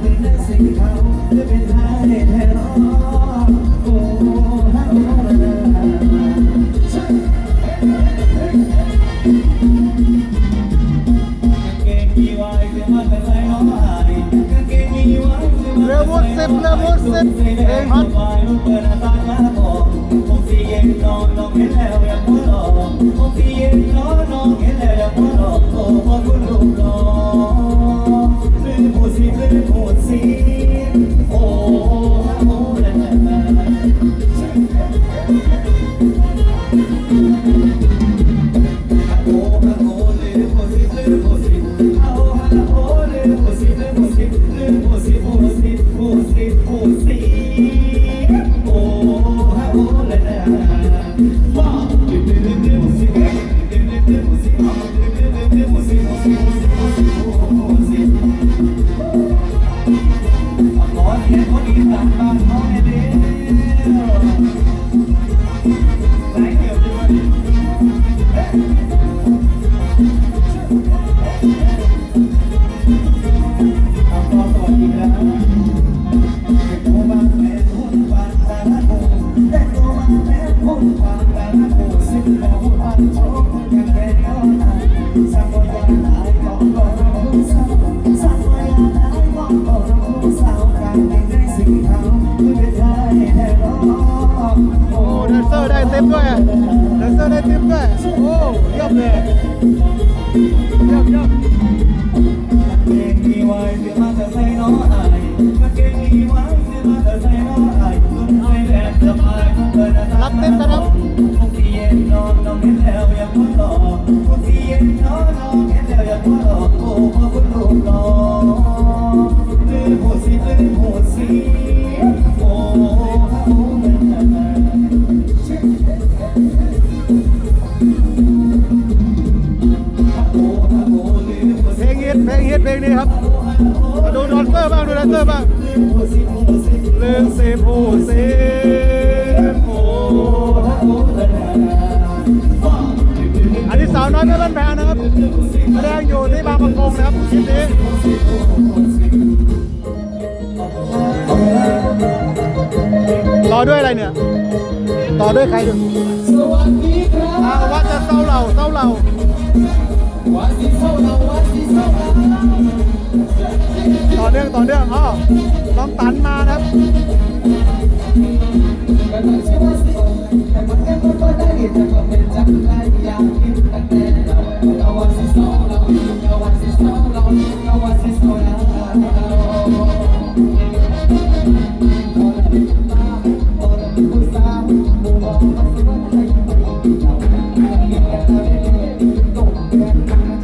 เป็นได้สิ่งเขาจะเป็นไทยแท้รอโอ้ฮะโอ้เก่งมีไว้เพื่อมาแต่ใส่น้องอายเก่งมีไว้เพื่อมาเรือมุดสิบเรือมุดสิบเพลงฮอต เขาคือเป็นไทยแท้รอโอ้โอ้แดนเซอร์ได้เต็มด้วยอะแดนเซอร์ได้เต็มด้วยโอ้เยี่ยมเลยเยี่ยมเยี่ยมเก่งมีไว้เพื่อมาแต่ใส่น้ออายเก่งมีไว้เพื่อมาแต่ใส่น้ออายคนไทยแลนด์สบายเปิดหน้าตารับเต็มนะครับคงที่เย็นนอนน้องเห็นแล้วอยากหัวเราะคงที่เย็นนอนน้องเห็นแล้วอยากหัวเราะโอ้พ่อคุณลูกน้องลืมหูสิลืมหูสิ ครับมาดูแดนเซอร์บ้างดูแดนเซอร์บ้างลืมหูสิหูสิลืมสิผู้สิโอ้โอ้โออันนี้สาวน้อยไม่บ้านแพงนะครับแสดงอยู่ที่บางประกงนะครับคลิปนี้ต่อด้วยอะไรเนี่ย ต่อด้วยใครเนี่ยสวัสดีครับอาวัดจะเศร้าเหล่าเศร้าเหล่าวันที่เศร้าเรา ต่อเนื่องต่อเนื่องอ๋อต้องตัน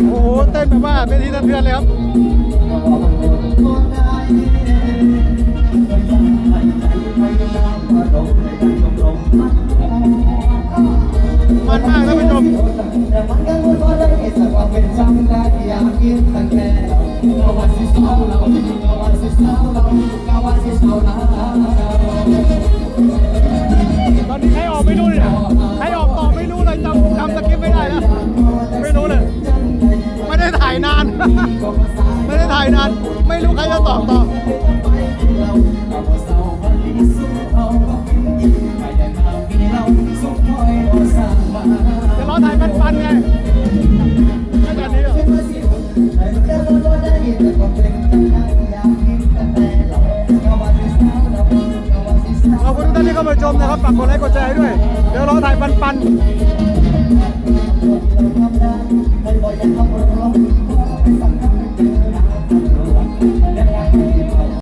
โอ้โหเต้นแบบว่าเป็นทีสะเทือนเลยครับมันมากท่านผู้ชมต่มันก็รู้ว่าได้สักว่าเป็นจำได้อยากกินตั้งแต่เนที่สาวเราเราวัน ไม่ได้ถ่ายนาน ไม่รู้ใครจะตอบต่อจะรอถ่ายปันปันๆไงไม่แบบนี้หรอขอบคุณทุกท่านที่เข้ามาชมนะครับ ฝากกดไลค์กดแชร์ให้ด้วย เดี๋ยวรอถ่ายปันปันๆ